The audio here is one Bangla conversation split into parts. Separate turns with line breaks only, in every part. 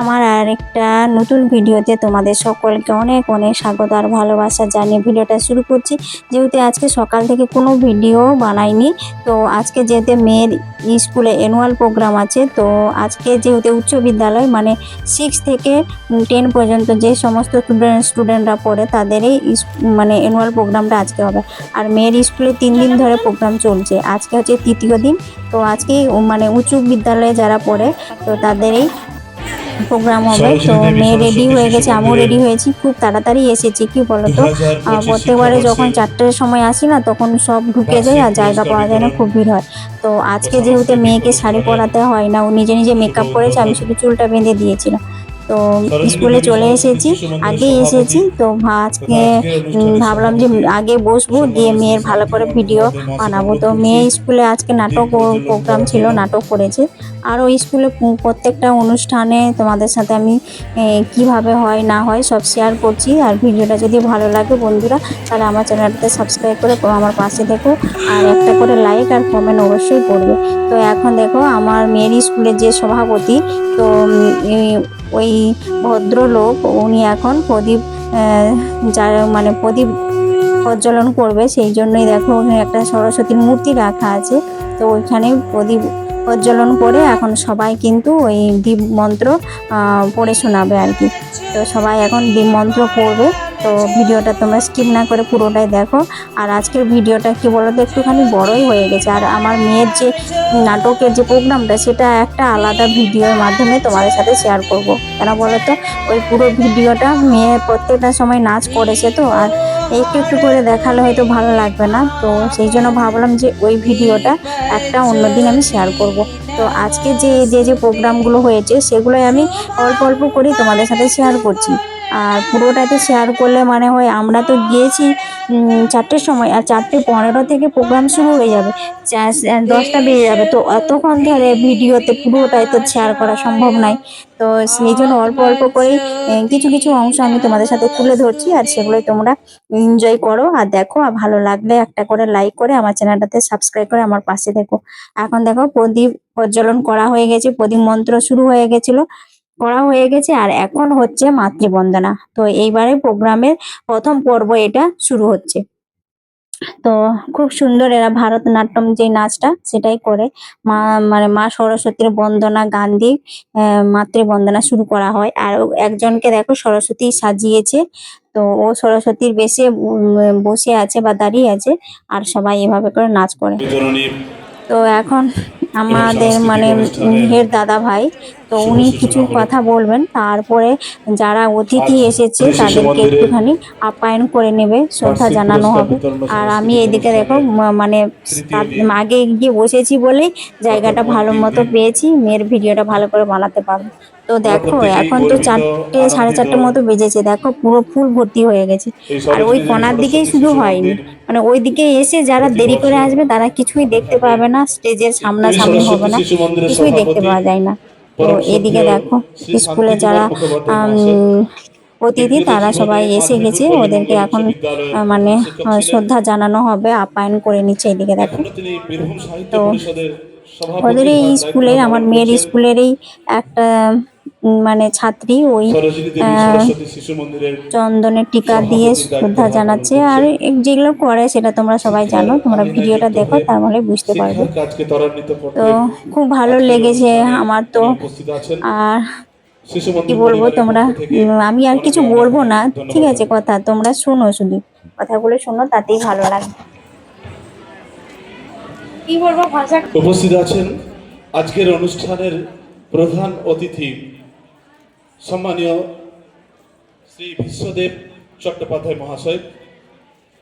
আমার আর একটা নতুন ভিডিওতে তোমাদের সকলকে অনেক অনেক স্বাগত আর ভালোবাসা জানিয়ে ভিডিওটা শুরু করছি। যেহেতু আজকে সকাল থেকে কোনো ভিডিও বানাইনি, তো আজকে যেহেতু মেয়ের স্কুলে অ্যানুয়াল প্রোগ্রাম আছে, তো আজকে যেহেতু উচ্চ বিদ্যালয় মানে সিক্স থেকে টেন পর্যন্ত যে সমস্ত স্টুডেন্ট স্টুডেন্টরা পড়ে তাদেরই মানে অ্যানুয়াল প্রোগ্রামটা আজকে হবে। আর মেয়ের স্কুলে তিন দিন ধরে প্রোগ্রাম চলছে। আজকে হচ্ছে তৃতীয় দিন, তো আজকে মানে উঁচু বিদ্যালয়ে যারা পড়ে, তো তাদেরই প্রোগ্রাম হবে। তো মেয়ে রেডি হয়ে গেছে আমিও রেডি হয়েছি খুব তাড়াতাড়ি এসেছি কি বলতো? প্রত্যেকবারে যখন চারটের সময় আসি না তখন সব ঢুকে যায় আর জায়গা পাওয়া যায় না খুব ভিড় হয়। তো আজকে যেহেতু মেয়েকে শাড়ি পরাতে হয় না ও নিজে নিজে মেকআপ করেছে আমি শুধু চুলটা বেঁধে দিয়েছিলাম। তো স্কুলে চলে এসেছি আগেই এসেছি। তো আজকে ভাবলাম যে আগে বসবো দিয়ে মেয়ের ভালো করে ভিডিও বানাবো। তো মেয়ে স্কুলে আজকে নাটক প্রোগ্রাম ছিল নাটক করেছে। আর ওই স্কুলে প্রত্যেকটা অনুষ্ঠানে তোমাদের সাথে আমি কীভাবে হয় না হয় সব শেয়ার করছি। আর ভিডিওটা যদি ভালো লাগে বন্ধুরা তাহলে আমার চ্যানেলটাতে সাবস্ক্রাইব করে আমার পাশে দেখো। আর একটা করে লাইক আর কমেন্ট অবশ্যই করবে। তো এখন দেখো আমার মেয়ের স্কুলের যে সভাপতি তো ওই ভদ্রলোক, উনি এখন প্রদীপ যা মানে প্রদীপ প্রজ্বলন করবে, সেই জন্যই দেখো ওখানে একটা সরস্বতীর মূর্তি রাখা আছে। তো ওইখানে প্রদীপ প্রজ্বলন করে এখন সবাই কিন্তু ওই দীপ মন্ত্র পড়ে শোনাবে আর কি। তো সবাই এখন দীপ মন্ত্র পড়বে। তো ভিডিওটা তোমরা স্কিপ না করে পুরোটাই দেখো। আর আজকের ভিডিওটা কি বলো তো একটুখানি বড়ই হয়ে গেছে। আর আমার মেয়ের যে নাটকের যে প্রোগ্রামটা, সেটা একটা আলাদা ভিডিওর মাধ্যমে তোমাদের সাথে শেয়ার করব। কেন বলো তো ওই পুরো ভিডিওটা মেয়ে প্রত্যেকটা সময় নাচ করেছে তো, আর একটু একটু করে দেখালে হয়তো ভালো লাগবে না। তো সেই জন্য ভাবলাম যে ওই ভিডিওটা একটা অন্যদিন আমি শেয়ার করব। তো আজকে যে যে যে প্রোগ্রামগুলো হয়েছে, সেগুলোই আমি অল্প অল্প করে তোমাদের সাথে শেয়ার করছি। আর পুরোটাতে শেয়ার করলে মানে হয় আমরা তো গিয়েছি চারটের সময় আর চারটে পনেরো থেকে প্রোগ্রাম শুরু হয়ে যাবে। দশটা বেজে যাবে। তো অতক্ষণ ধরে ভিডিওতে পুরোটাই তো শেয়ার করা সম্ভব নয়। তো সেই জন্য অল্প অল্প করে কিছু কিছু অংশ আমি তোমাদের সাথে তুলে ধরছি আর সেগুলোই তোমরা এনজয় করো আর দেখো। আর ভালো লাগলে একটা করে লাইক করে আমার চ্যানেলটাতে সাবস্ক্রাইব করে আমার পাশে দেখো এখন দেখো প্রদীপ প্রজ্বলন করা হয়ে গেছে, প্রদীপ মন্ত্র শুরু হয়ে গেছিল। করা হয়ে গেছে আর এখন হচ্ছে মাতৃবন্দনা। তো এইবারে প্রোগ্রামের প্রথম পর্ব এটা শুরু হচ্ছে। তো খুব সুন্দর এরা ভারতনাট্যম যে নাচটা সেটাই করে। মা মানে মা সরস্বতীর বন্দনা গান দিয়ে মাতৃবন্দনা শুরু করা হয়। আর একজনকে দেখো সরস্বতী সাজিয়েছে। তো ও সরস্বতীর বেশে বসে আছে বা দাঁড়িয়ে আছে আর সবাই এভাবে করে নাচ করে। তো এখন আমাদের মানে হের দাদা ভাই তো উনি কিছু কথা বলবেন তারপরে যারা অতিথি এসেছে তাদেরকে একটুখানি আপ্যায়ন করে নেবে শ্রদ্ধা জানানো হবে। আর আমি এদিকে দেখো মানে তার আগে গিয়ে বসেছি বলেই জায়গাটা ভালো মতো পেয়েছি মেয়ের ভিডিওটা ভালো করে বানাতে পারব। তো দেখো এখন তো চারটে সাড়ে। চারটে মতো বেজেছে দেখো পুরো ফুল ভর্তি হয়ে গেছে। আর ওই কোনার দিকেই শুধু হয়নি। মানে ওই দিকে এসে যারা দেরি করে আসবে তারা কিছুই দেখতে পাবে না স্টেজের সামনাসামনি হবে না কিছুই দেখতে পাওয়া যায় না। তো এদিকে দেখো স্কুলে যারা। অতিথি তারা সবাই এসে গেছে ওদেরকে এখন মানে। শ্রদ্ধা জানানো হবে আপ্যায়ন করে নিচ্ছে এদিকে দেখো তো ওদের এই স্কুলের আমার মেয়ের। স্কুলেরই একটা মানে ছাত্রী ওই চন্দনের টিকা দিয়ে শ্রদ্ধা জানাচ্ছে। আর এই যেগুলো করে সেটা তোমরা সবাই জানো তোমরা ভিডিওটা দেখো তাহলে বুঝতে পারবে। তো খুব ভালো লেগেছে আমার তো। আর কি বলব তোমরা? আমি আর কিছু বলব না। ঠিক আছে কথা তোমরা শোনো শুধু। কথাগুলো শোনো তাতেই ভালো লাগবে। কি বলব ভাষা
উপস্থিত আছেন আজকের অনুষ্ঠানের প্রধান অতিথি সম্মানীয় শ্রী বিশ্বদেব চট্টোপাধ্যায় মহাশয়,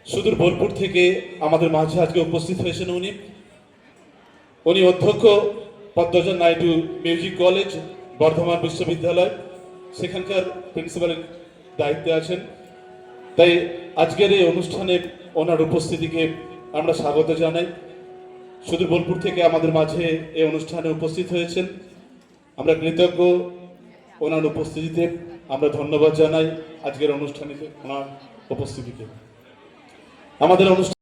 সুদূর বোলপুর থেকে আমাদের মাঝে আজকে উপস্থিত হয়েছেন উনি। উনি অধ্যক্ষ পদ্মজন নাইডু মিউজিক কলেজ, বর্ধমান বিশ্ববিদ্যালয়, সেখানকার প্রিন্সিপালের দায়িত্বে আছেন। তাই আজকের এই অনুষ্ঠানে ওনার উপস্থিতিকে আমরা স্বাগত জানাই। সুদূর বোলপুর থেকে আমাদের মাঝে এই অনুষ্ঠানে উপস্থিত হয়েছেন। আমরা কৃতজ্ঞ ওনার উপস্থিতিতে আমরা ধন্যবাদ জানাই আজকের অনুষ্ঠানে ওনার উপস্থিতিকে। আমাদের অনুষ্ঠান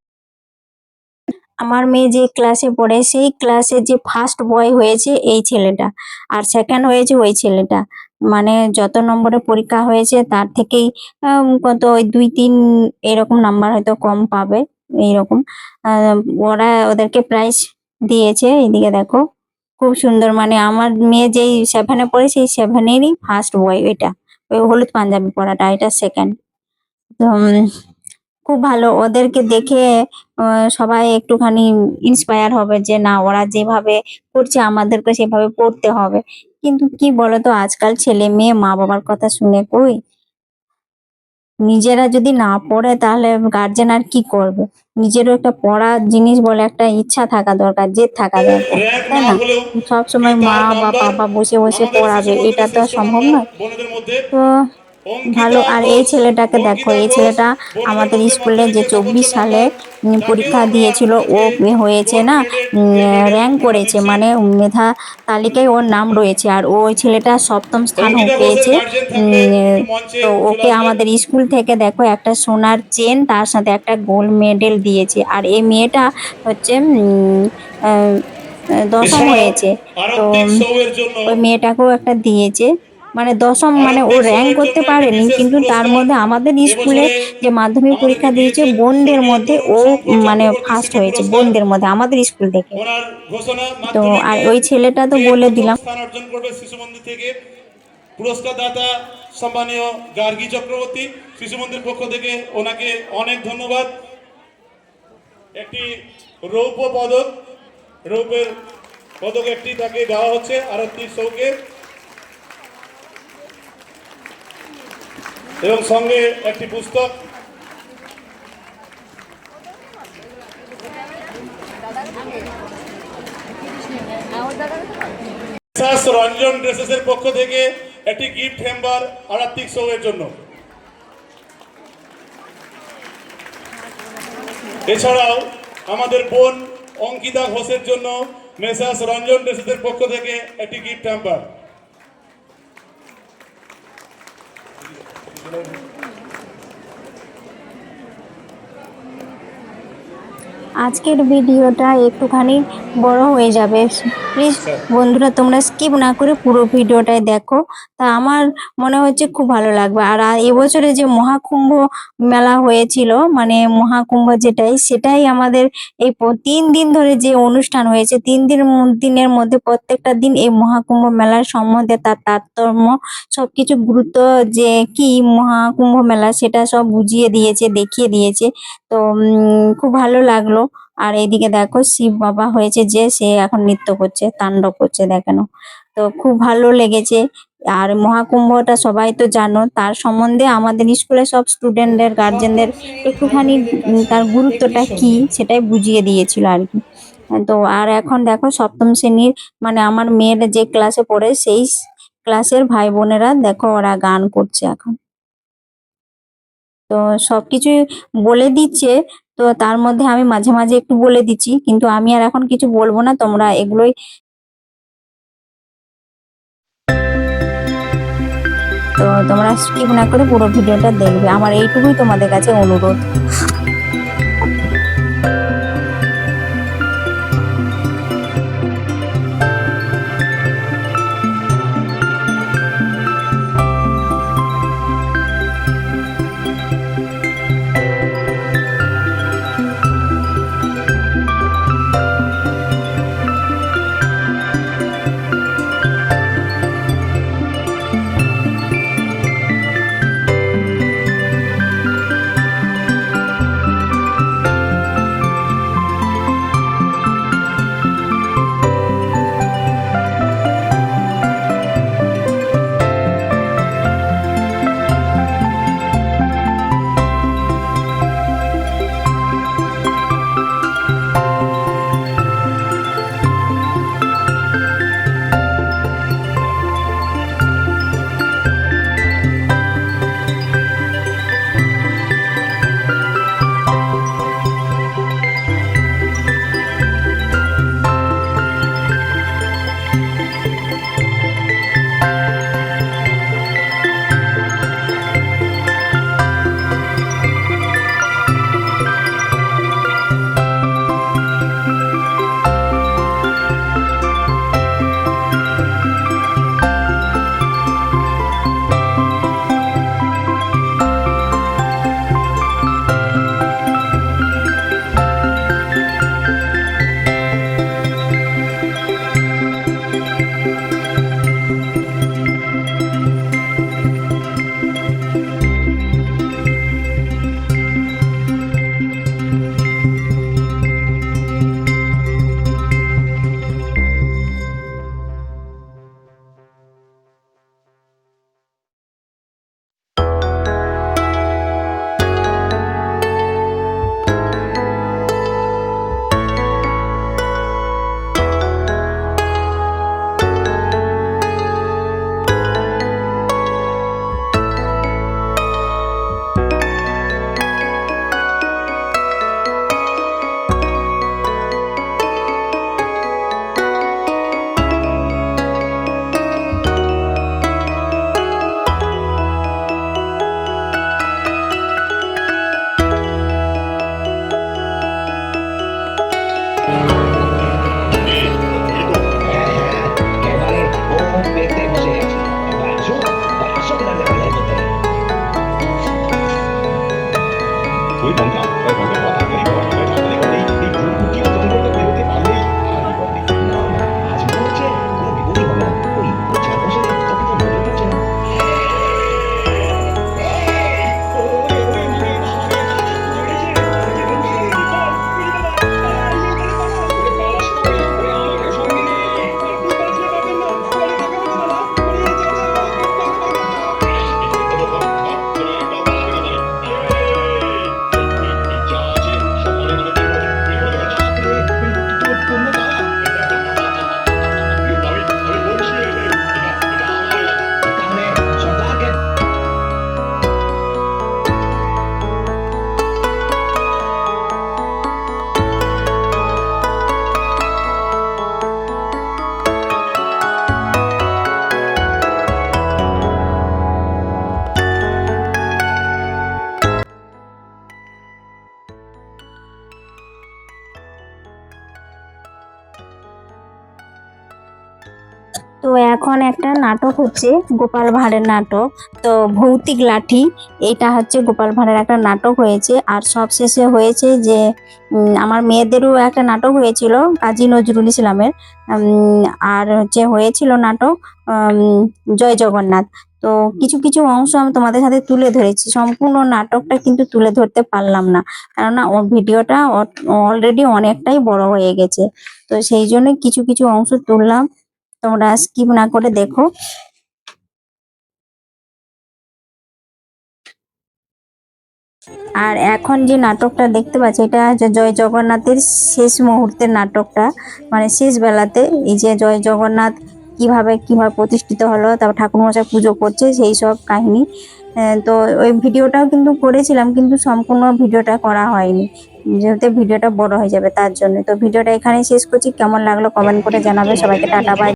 আমার মেয়ে যে ক্লাসে পড়ে, সেই ক্লাসে যে ফার্স্ট বয় হয়েছে এই ছেলেটা, আর সেকেন্ড হয়েছে ওই ছেলেটা। মানে যত নম্বরে পরীক্ষা হয়েছে, তার থেকেই কত ওই দুই, তিন এরকম নাম্বার হয়তো কম পাবে, এইরকম। ওরা ওদেরকে প্রাইজ দিয়েছে, এইদিকে দেখো। খুব সুন্দর। মানে আমার মেয়ে যেই সেভেনে পড়ে, সেই সেভেনেরই ফার্স্ট বয় এটা। ওই হলুদ পাঞ্জাবি পরাটা, এটা সেকেন্ড তো খুব ভালো। ওদেরকে দেখে সবাই একটুখানি ইন্সপায়ার হবে যে না, ওরা যেভাবে করছে, আমাদেরকে সেভাবে পড়তে হবে। কিন্তু কি বলতো, আজকাল ছেলে মেয়ে মা বাবার কথা শুনে কই নিজেরা যদি না পড়ে তাহলে গার্জেন আর কি করবে? নিজেরও একটা পড়ার জিনিস বলে একটা ইচ্ছা থাকা দরকার জেদ থাকা দরকার তাই
না?
না
হলেও
সব সময় মা বা বাবা বসে বসে পড়াবে এটা তো সম্ভব নয়। তো ভালো আর এই ছেলেটাকে দেখো এই ছেলেটা আমাদের স্কুলে যে চব্বিশ সালে পরীক্ষা দিয়েছিল ও হয়েছে না র্যাঙ্ক করেছে মানে মেধা তালিকায় ওর নাম রয়েছে আর ওই ছেলেটা সপ্তম স্থান পেয়েছে তো ওকে আমাদের স্কুল থেকে দেখো একটা সোনার চেন তার সাথে একটা গোল্ড মেডেল দিয়েছে আর এই মেয়েটা হচ্ছে দশম হয়েছে তো ওই মেয়েটাকেও একটা দিয়েছে মানে দশম মানে ও র্যাঙ্ক করতে পারেনি কিন্তু তার মধ্যে আমাদের স্কুলে যে মাধ্যমিক পরীক্ষা দিয়েছে বোনদের মধ্যে ও মানে ফার্স্ট হয়েছে বোনদের মধ্যে আমাদের স্কুল থেকে। তো আর ওই ছেলেটা তো বলে দিলাম।
অর্জন করবে শিশু মন্দির থেকে পুরস্কার দাতা সম্মানীয় গার্গী চক্রবর্তী। শিশু মন্দির পক্ষ থেকে ওনাকে অনেক ধন্যবাদ। একটি রৌপ্য পদক রৌপের পদক একটি তাকে দেওয়া হচ্ছে আরতির সৌকে এবং সঙ্গে একটি পুস্তক। রঞ্জন ড্রেসেসের পক্ষ থেকে একটি গিফট হ্যাম্বার আরাত্মিক শো এর জন্য। এছাড়াও আমাদের বোন অঙ্কিতা ঘোষের জন্য মেসাস রঞ্জন ড্রেসেসের পক্ষ থেকে একটি গিফট হ্যাম্বার
আজকের ভিডিওটা একটুখানি বড় হয়ে যাবে। প্লিজ বন্ধুরা তোমরা স্কিপ না করে পুরো ভিডিওটাই দেখো। তা আমার মনে হচ্ছে খুব ভালো লাগবে। আর এবছরে যে মহাকুম্ভ মেলা হয়েছিল মানে মহাকুম্ভ যেটাই, সেটাই আমাদের এই তিন দিন ধরে যে অনুষ্ঠান হয়েছে, তিন দিন দিনের মধ্যে প্রত্যেকটা দিন এই মহাকুম্ভ মেলার সম্বন্ধে তার তারতম্য, সবকিছু গুরুত্ব যে কি মহাকুম্ভ মেলা, সেটা সব বুঝিয়ে দিয়েছে, দেখিয়ে দিয়েছে। তো খুব ভালো লাগল। আর এইদিকে দেখো শিব বাবা হয়েছে যে সে এখন নৃত্য করছে, তাণ্ডব করছে দেখানো। তো খুব ভালো লেগেছে। আর মহাকুম্ভটা সবাই তো জানো, তার সম্বন্ধে আমাদের স্কুলে সব স্টুডেন্টদের গার্জেনদের একটুখানি তার গুরুত্বটা কি সেটাই বুঝিয়ে দিয়েছিল আর কি। তো আর এখন দেখো সপ্তম শ্রেণির মানে আমার মেয়ের যে ক্লাসে পড়ে, সেই ক্লাসের ভাই বোনেরা দেখো ওরা গান করছে এখন। তো সবকিছুই বলে দিচ্ছে তো তার মধ্যে আমি মাঝে মাঝে একটু বলে দিচ্ছি, কিন্তু আমি আর এখন কিছু বলব না, তোমরা এগুলোই তো তোমরা স্কিপ না করে পুরো ভিডিওটা দেখবে। আমার এইটুকুই তোমাদের কাছে অনুরোধ।
ওই লঙ্কা ওই লঙ্কা কথা বলি
এখন একটা নাটক হচ্ছে, গোপাল ভাঁড়ের নাটক। তো ভৌতিক লাঠি, এটা হচ্ছে গোপাল ভাঁড়ের একটা নাটক হয়েছে। আর সবশেষে হয়েছে যে আমার মেয়েদেরও একটা নাটক হয়েছিল, কাজী নজরুল ইসলামের। আর হচ্ছে হয়েছিল নাটক জয় জগন্নাথ। তো কিছু কিছু অংশ আমি তোমাদের সাথে তুলে ধরেছি। সম্পূর্ণ নাটকটা কিন্তু তুলে ধরতে পারলাম না। কেননা ভিডিওটা অলরেডি অনেকটাই বড় হয়ে গেছে। তো সেই জন্য কিছু কিছু অংশ তুললাম। তোমরা স্কিপ না করে দেখো। আর এখন যে নাটকটা দেখতে পাচ্ছি, এটা জয় জগন্নাথের শেষ মুহূর্তের নাটকটা। মানে শেষ বেলাতে এই যে জয় জগন্নাথ কীভাবে কীভাবে প্রতিষ্ঠিত হলো, তারপর ঠাকুরমশাই পুজো করছে, সেই সব কাহিনী। তো ওই ভিডিওটাও কিন্তু করেছিলাম, কিন্তু সম্পূর্ণ ভিডিওটা করা হয়নি। যেহেতু ভিডিওটা বড় হয়ে যাবে, তার জন্য। তো ভিডিওটা এখানে শেষ করছি। কেমন লাগল কমেন্ট করে জানাবে। সবাইকে টাটা বাই